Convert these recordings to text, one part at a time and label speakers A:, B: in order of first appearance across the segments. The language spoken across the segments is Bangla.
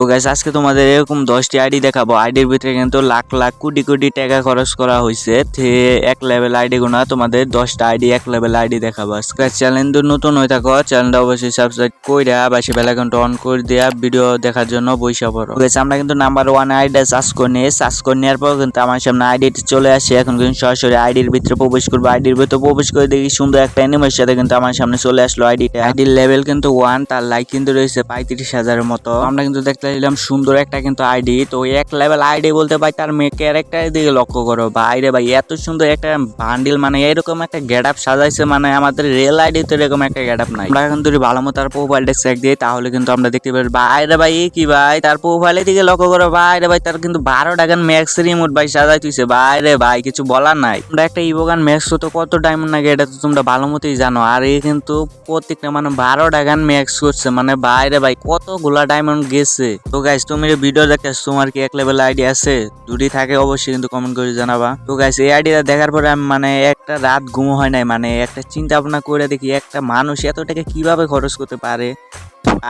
A: তো গাইস আজকে তোমাদের এরকম দশটি আইডি দেখাবো। আইডির ভিতরে কিন্তু লাখ লাখ কোটি কোটি টাকা খরচ করা হয়েছে এক লেভেল আইডি গুনা তোমাদের দশটা আইডি এক লেভেল আইডি দেখাবো। আজকে চ্যানেল নতুন হয়ে থাকো চ্যানেলটা অবশ্যই সাবস্ক্রাইব কইরা বাসি বেল আইকনটা অন করে দেয়া ভিডিও দেখার জন্য বইসা পড়ো। গাইস আমরা কিন্তু নাম্বার ওয়ান আইডি সার্চ করে নিয়ে সার্চ করে নেওয়ার পর কিন্তু আমার সামনে আইডি চলে আসে। এখন কিন্তু সরাসরি আইডির ভিতরে প্রবেশ করব। আইডির ভিতরে প্রবেশ করে দেখি সুন্দর একটা অ্যানিমের সাথে কিন্তু আমার সামনে চলে আসলো আইডিটা আইডির লেভেল কিন্তু ওয়ান তার লাইক কিন্তু রয়েছে পঁয়ত্রিশ হাজারের মতো। আমরা কিন্তু দেখতে পেলাম সুন্দর একটা কিন্তু আইডি তো এক লেভেল আইডি বলতে ভাই তার মেয়ে ক্যারেক্টার দিকে লক্ষ্য করো। বাইরে ভাই, এত সুন্দর একটা বান্ডিল মানে এরকম একটা গেট আপ সাজাইছে মানে আমাদের রিয়েল আইডি তো এরকম একটা গেট আপ নাই। আমরা এখন যদি ভালো মতো তার প্রোফাইলটা চেক দিই, তাহলে কিন্তু আমরা দেখতে বাইরে ভাই এ কি ভাই? তার প্রোফাইলের দিকে লক্ষ্য করো বাইরে ভাই, তার কিন্তু বারো টাকার ম্যাক্স রিমোট ভাই সাজাই তুইছে বাইরে ভাই, কিছু বলার নাই। আমরা একটা ইভোগান ম্যাক্স তো কত ডায়মন্ড লাগে এটা তো তোমরা ভালো মতোই জানো। আর এই কিন্তু প্রত্যেকটা মানে বারো টাকার ম্যাক্স করছে মানে বাইরে ভাই, কতগুলা ডায়মন্ড গেছে। তো গাইস তুমি ভিডিও দেখতে তোমার কি এক লেভেল আইডি আছে? যদি থাকে, অবশ্যই কিন্তু কমেন্ট করে জানাবা। তো গাইস এই আইডিটা দেখার পরে আমি মানে একটা রাত ঘুম হয় নাই মানে একটা চিন্তা ভাবনা করে দেখি একটা মানুষ এত টাকা কীভাবে খরচ করতে পারে।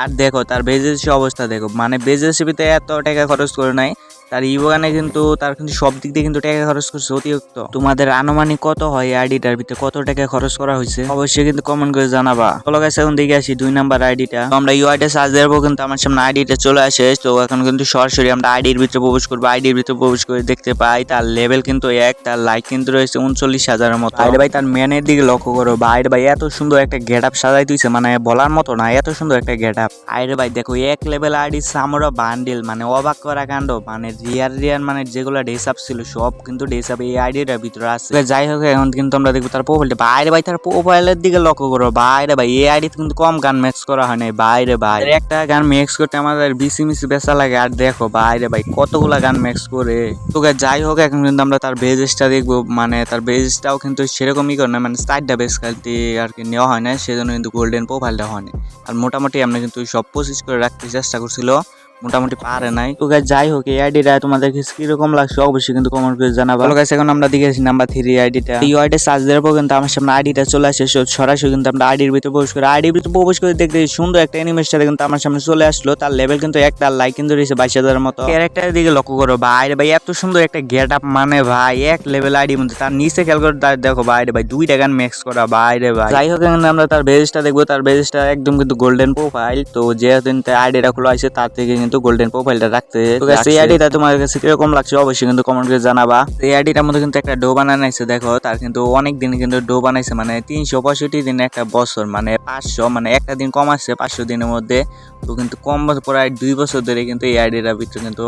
A: আর দেখো, তার বেজেসি অবস্থা দেখো মানে বেজেসিপিতে এত টাকা খরচ করে নাই। তার ইভোগানে কিন্তু, তার কিন্তু সব দিক দিয়ে কিন্তু টাকা খরচ করছে অতিরিক্ত। তোমাদের আনুমানিক কত হয় আইডিটার ভিতরে? কত টাকা খরচ করা হয়েছে? অবশ্যই কিন্তু কমেন্ট করে জানাবা। চলো গাইস এখন দেখে আসি দুই নাম্বার আইডিটা। আমরা ইউআইডে সার্চ দেবো কিন্তু আমার সামনে আইডিটা চলে আসে। তো এখন কিন্তু সরাসরি আমরা আইডির ভিতরে প্রবেশ করব। আইডির ভিতরে প্রবেশ করে দেখতে পাই, তার লেভেল কিন্তু এক, তার লাইক কিন্তু রয়েছে উনচল্লিশ হাজারের মতো। আইডে ভাই, তার মেনের দিকে লক্ষ্য করো। বা ভাই, এত সুন্দর একটা গেট আপ সাজাই তুইছে মানে বলার মতো না, এত সুন্দর একটা গেট আপ আইডে ভাই, দেখো, এক লেভেল আইডি সামরা বান্ডিল মানে অবাক করা কাণ্ড। মানে রিয়ার রিয়ার মানে যেগুলো ডেস আপ ছিল সব কিন্তু ডেস আপ এই আইডিটার ভিতরে আছে। যাই হোক, এখন কিন্তু আমরা দেখব তার প্রোফাইলটা বাইরে ভাই, তার প্রোফাইলের দিকে লক্ষ্য করো। বাইরে ভাই, এই আইডি কিন্তু কম গান ম্যাক্স করা হয় নাই। বাইরে ভাই একটা গান ম্যাক্স করতে আমাদের বিসি মিসি বেচা লাগে। আর দেখো বাইরে ভাই, কতগুলা গান ম্যাক্স করে। তো যাই হোক, এখন কিন্তু আমরা তার বেজেসটা দেখব। মানে তার বেজেসটাও কিন্তু সেরকমই করে না মানে সাইডটা বেস খালতে আর কি নেওয়া হয় না সেজন্য কিন্তু গোল্ডেন প্রোফাইলটা হয়নি আর মোটামুটি আমরা কিন্তু সব পঁচিশ করে রাখতে চেষ্টা করছিল। মোটামুটি পারে নাই। তো guys, যাই হোক এই আইডিটা তোমাদের কীরকম লাগছে অবশ্যই কিন্তু কমেন্ট করে জানাব। ভালো গাইস এখন আমরা দেখেছি নাম্বার থ্রি আইডিটা এই আইডি সার্চ দেওয়ার পর কিন্তু আমার সামনে আইডিটা চলে আসে সরাসরি কিন্তু আমরা আইডির ভিতরে প্রবেশ করি। আইডির ভিতরে প্রবেশ করে দেখতে সুন্দর একটা অ্যানিমেশন কিন্তু আমার সামনে চলে আসলো। তার লেভেল কিন্তু একটা লাইক কিন্তু রয়েছে বাইশ হাজারের মতো। ক্যারেক্টারের দিকে লক্ষ্য করো ভাই ভাই এত সুন্দর একটা গেট আপ মানে ভাই এক লেভেল আইডির মধ্যে। তার নিচে খেয়াল করে তার দেখো বাইরে ভাই দুই টাকার ম্যাক্স করা বাইরে ভাই। যাই হোক এখন আমরা তার বেজটা দেখব। তার বেজটা একদম কিন্তু গোল্ডেন প্রোফাইল তো যেদিন আইডিটা খোলা আছে তার থেকে কিন্তু গোল্ডেন প্রোফাইলটা রাখতে তো এই আইডিটা তোমার কাছে কীরকম লাগছে অবশ্যই কিন্তু কমেন্ট করে জানাবা। এই আইডিটার মধ্যে কিন্তু একটা ডো বানাইছে দেখো। তার কিন্তু অনেক দিন কিন্তু ডো বানাইছে মানে তিনশো পঁয়ষট্টি দিন একটা বছর মানে পাঁচশো মানে একটা দিন কম আসছে পাঁচশো দিনের মধ্যে। তো কিন্তু কম বছর প্রায় দুই বছর ধরে কিন্তু এই আইডিটার ভিতরে কিন্তু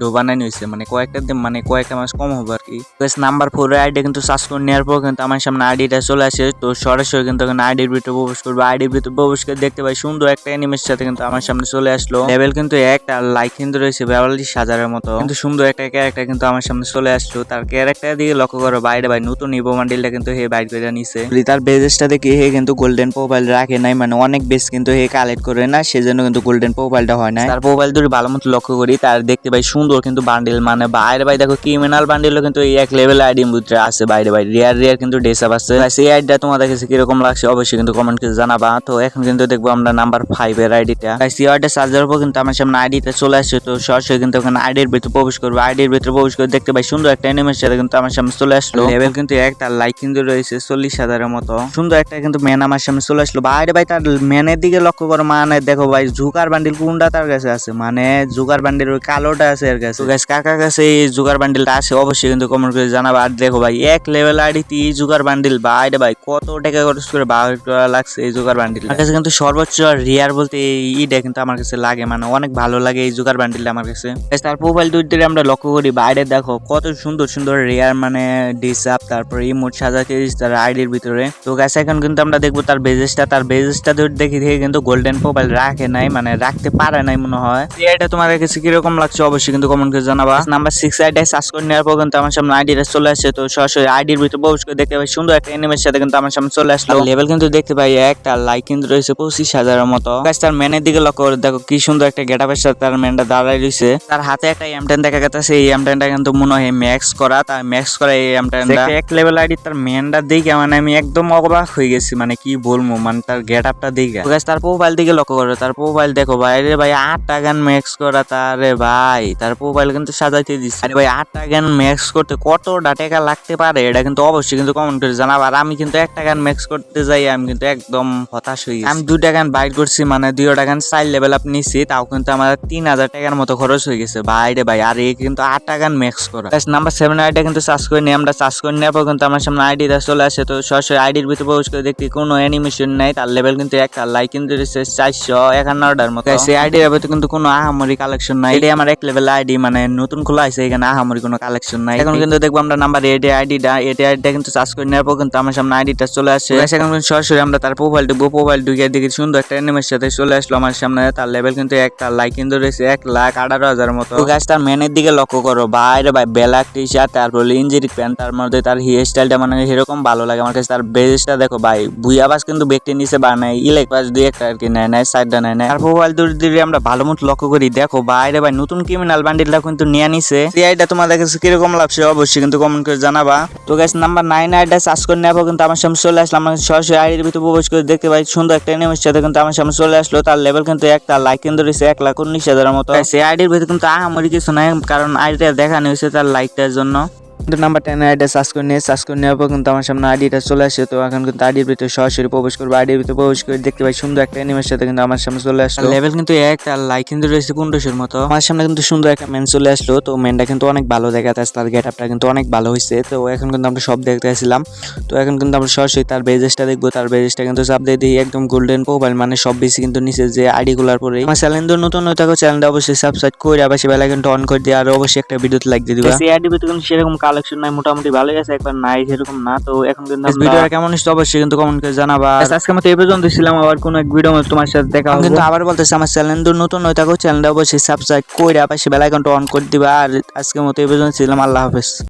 A: ডো বানানো হয়েছে মানে কয়েকটা দিন মানে কয়েকটা মাস কম হবে আর কি। নাম্বার ফোর আইডি কিন্তু সার্চ করে নেওয়ার পর কিন্তু আমার সামনে আইডিটা চলে আসে, তো সরাসরি কিন্তু এখন আইডির ভিতরে প্রবেশ করব। আইডির ভিতরে প্রবেশ করে দেখতে পাই সুন্দর একটা অ্যানিমের সাথে কিন্তু আমার সামনে চলে আসলো। লেভেল কিন্তু একটা লাইক কিন্তু রয়েছে বিয়াল্লিশ হাজারের মতো। কিন্তু সুন্দর একটা ক্যারেক্টার কিন্তু আমার সামনে চলে আসলো। তার ক্যারেক্টার দিকে লক্ষ্য করো, বাইরে ভাই, নতুন ইভো মান্ডিলটা কিন্তু হে বাইর করে নিছে। তার বেজেসটা দেখে হে কিন্তু গোল্ডেন প্রোফাইল রাখে নাই মানে অনেক বেস কিন্তু হে কালেক্ট করে না, সেজন্য কিন্তু গোল্ডেন প্রোফাইলটা হয় না তার প্রোফাইল যদি ভালো মতো লক্ষ্য করি, তার দেখতে পাই সুন্দর কিন্তু বান্ডিল মানে বাইরে, ভাই দেখো ক্রিমিনাল বান্ডিলও কিন্তু এই এক লেভেল আইডি ভিতরে আছে বাইরে বাইরে রিয়ার রিয়ার কিন্তু ডেস আপ আছে। সেই আইডিটা তোমাদের কাছে কীরকম লাগছে অবশ্যই কিন্তু কমেন্ট করে জানাবা। তো এখন কিন্তু দেখব আমরা নাম্বার ফাইভ এর আইডিটা সেই আইডিটা সার্চ দেওয়ার পর কিন্তু আমার সামনে আইডিটা চলে আসছে। তো সরাসরি কিন্তু ওখানে আইডির ভিতরে প্রবেশ করব। আইডির ভিতরে প্রবেশ করে দেখতে পাই সুন্দর একটা অ্যানিমেশন কিন্তু আমার সামনে চলে আসলো। লেভেল কিন্তু এক, তার লাইক কিন্তু রয়েছে চল্লিশ হাজারের মতো। সুন্দর একটা কিন্তু ম্যান আমার সামনে চলে আসলো। বাইরে, ভাই, তার ম্যানের দিকে লক্ষ্য করো। মানে দেখো, ভাই, জুকার বান্ডিল কোনটা তার কাছে আছে? মানে জুকার বান্ডিল ওই কালোটা আছে এর কাছে গাছ কাকার কাছে এই জুগার বান্ডিলটা আছে অবশ্যই কিন্তু কমেন্ট করে জানাবা। আর দেখো ভাই এক লেভেল আইডি এই জুগার বান্ডিল বাইরে ভাই কত টাকা খরচ করে বার করা লাগছে এই জুগার বান্ডিল আমার কাছে কিন্তু সর্বোচ্চ রিয়ার বলতে এই ইটা কিন্তু আমার কাছে লাগে মানে অনেক ভালো লাগে এই জুগার বান্ডিলটা আমার কাছে। তার প্রোফাইল দুই দিকে আমরা লক্ষ্য করি বাইরে দেখো কত সুন্দর সুন্দর রেয়ার মানে ডিসাপ তারপরে ইমোট সাজাতে তার আইডির ভিতরে। তো গাছ এখন কিন্তু আমরা দেখব তার বেজেসটা তার বেজেসটা দেখি দেখে কিন্তু গোল্ডেন প্রোফাইল রাখে নাই মানে রাখতে পারে নাই মনে হয়। এটা তোমার কাছে কীরকম লাগছে অবশ্যই কিন্তু কমেন্ট করে জানাবা। নাম্বার সিক্স আইডি সার্চ করে নেওয়ার পর কিন্তু আমার সামনে আইডিটা চলে আসছে তো সরাসরি আইডির ভিতরে প্রবেশ করে দেখতে পাই সুন্দর একটা এনিমের সাথে কিন্তু আমার সামনে চলে আসলো। লেভেল কিন্তু দেখতে পাই একটা লাইক কিন্তু রয়েছে পঁচিশ হাজারের মতো। গাছ তার ম্যানের দিকে লক্ষ্য করে দেখো কি সুন্দর একটা গেট আপের সাথে তার মেনটা দাঁড়াই রয়েছে। তার হাতে একটা এম টেন দেখা গেছে এই এম টেনটা কিন্তু মনে হয় ম্যাক্স করা। তার ম্যাক্স করা এই এম টেনটা এক লেভেল আইডি তার মেনটা দেখে মানে আমি একদম অবাক হয়ে গেছি। মানে কি বলব মানে তার গেট আপটা দেখে তার প্রোফাইল দিকে লক্ষ্য করো। তার প্রোফাইল দেখো। ভাই রে ভাই আটটা গান ম্যাক্স করা। তারে ভাই তার প্রোফাইল কিন্তু সাজাইতে দিচ্ছে আরে ভাই আটটা গান ম্যাক্স করতে কতটা টাকা লাগতে পারে এটা কিন্তু অবশ্যই কিন্তু কমেন্ট করে জানাব আর আমি কিন্তু একটা গান ম্যাক্স করতে যাই আমি কিন্তু একদম হতাশ গেছি। আমি দুইটা গান বাইট করছি মানে দুইটা গান চাইল্ড লেভেল আপ নিছি তাও কিন্তু আমার তিন হাজার টাকার মতো খরচ হয়ে গেছে। ভাই রে ভাই আর এই কিন্তু আটটা গান ম্যাক্স করা। নাম্বার সেভেন আইডিয়া কিন্তু চার্জ করে নিই আমরা চার্জ করে নেওয়ার পর কিন্তু আমার সামনে আইডিটা চলে আসে। তো সরাসরি আইডির ভিতরে প্রবেশ করে দেখি কোনো অ্যানিমেশন নাই তার লেভেল কিন্তু একটা লাইক কিন্তু চারশো একান্নটার মতো। সেই আইডির ভিতরে কিন্তু কোনো আহামরি কালেকশন নাই। এটাই আমার এক লেভেল আইডি মানে নতুন খোলা আছে এখানে আহামরি কোনো কালেকশন নাই। এখন কিন্তু দেখব আমরা নাম্বার এটি আইডিটা এটি আইডিটা কিন্তু চার্জ করে নেওয়ার পর কিন্তু আমার সামনে আইডিটা চলে আসে। এখন কিন্তু সরাসরি আমরা তার প্রোফাইল ঢুকবো প্রোফাইল ঢুকে দেখি সুন্দর একটা অ্যানিমের সাথে চলে আসলো আমার সামনে। তার লেভেল কিন্তু একটা লাইক কিন্তু রয়েছে এক লাখ আঠারো হাজার মতো। গাছ তার মেনের দিকে লক্ষ্য করো। বাইরে ভাই ব্ল্যাক টি শার্ট তারপর ইঞ্জিরি প্যান্ট তার মধ্যে তার হেয়ার স্টাইলটা মানে সেরকম ভালো লাগে আমার কাছে। তার বেজটা দেখো ভাই বুইয়া বাস কিন্তু ব্যক্তি নিচে বানায় ইলেক পাস দুই একটা আর কি নেয় নেয় সাইডটা নেয় নেয়। আর প্রোফাইল দূর দূরে আমরা ভালো মতো লক্ষ্য করি। দেখো বাইরে ভাই নতুন ক্রিমিনাল বান্ডিলটা কিন্তু নিয়ে নিছে। এই আইডা তোমাদের কাছে কীরকম লাগছে অবশ্যই কিন্তু কমেন্ট করে জানাবা। তো guys number nine ID search করে নেব কিন্তু আমার সামনে চলে আসলো আমার সরাসরি আইডির ভিতরে প্রবেশ করে দেখতে পাই সুন্দর একটা এনিমের সাথে কিন্তু আমার সামনে চলে আসলো। তার লেভেল কিন্তু একটা লাইক কিন্তু রয়েছে এক লাখ উনিশ হাজারের মতো। সেই আইডির ভিতরে কিন্তু আহামরি কিছু নাই, কারণ আইডিটা দেখানো হয়েছে তার লাইকটার জন্য। কিন্তু নাম্বার টেন আইডিটা সার্চ করে নিয়ে সার্চ করে নেওয়ার পর কিন্তু আমার সামনে আইডিটা চলে আসে। তো এখন কিন্তু আইডির ভিতরে সরাসরি প্রবেশ করব। আইডির ভিতরে প্রবেশ করে দেখতে পাই সুন্দর একটা এনিমের সাথে কিন্তু আমার সামনে চলে আসলো। লেভেল কিন্তু এক তার লাইক কিন্তু রয়েছে পনেরোশোর মতো। আমার সামনে কিন্তু সুন্দর একটা মেন চলে আসলো। তো মেনটা কিন্তু অনেক ভালো দেখা যাচ্ছে তার গেট আপটা কিন্তু অনেক ভালো হয়েছে তো এখন কিন্তু আমরা সব দেখতে আসছিলাম। তো এখন কিন্তু আমরা সরাসরি তার বেজেসটা দেখব। তার বেজেসটা কিন্তু চাপ দিয়ে দিই একদম গোল্ডেন প্রোফাইল মানে সব বেশি কিন্তু নিচে যে আইডি গুলার পরে। আমার চ্যানেল নতুন হয়ে থাকো চ্যানেলটা অবশ্যই সাবস্ক্রাইব করে আবার সে বেলাইকনটা অন করে দিয়ে আর অবশ্যই একটা ভিডিওতে লাইক দিয়ে দিবা। সেই আইডি ভিতরে কিন্তু সেরকম কালেকশন নাই মোটামুটি ভালো গেছে একবার নাই সেরকম না তো এখন কিন্তু ভিডিওটা কেমন হচ্ছে অবশ্যই কিন্তু কমেন্ট করে জানাবা। আজকে মতো এই পর্যন্ত ছিলাম আবার কোন এক ভিডিও তোমার সাথে দেখা হবে। কিন্তু আবার বলতেছি আমার চ্যানেল নতুন হয়ে থাকো চ্যানেলটা অবশ্যই সাবস্ক্রাইব করে আবার সে বেলাইকনটা অন করে দিবা। আর আজকের মতো এই পর্যন্ত ছিলাম আল্লাহ হাফেজ।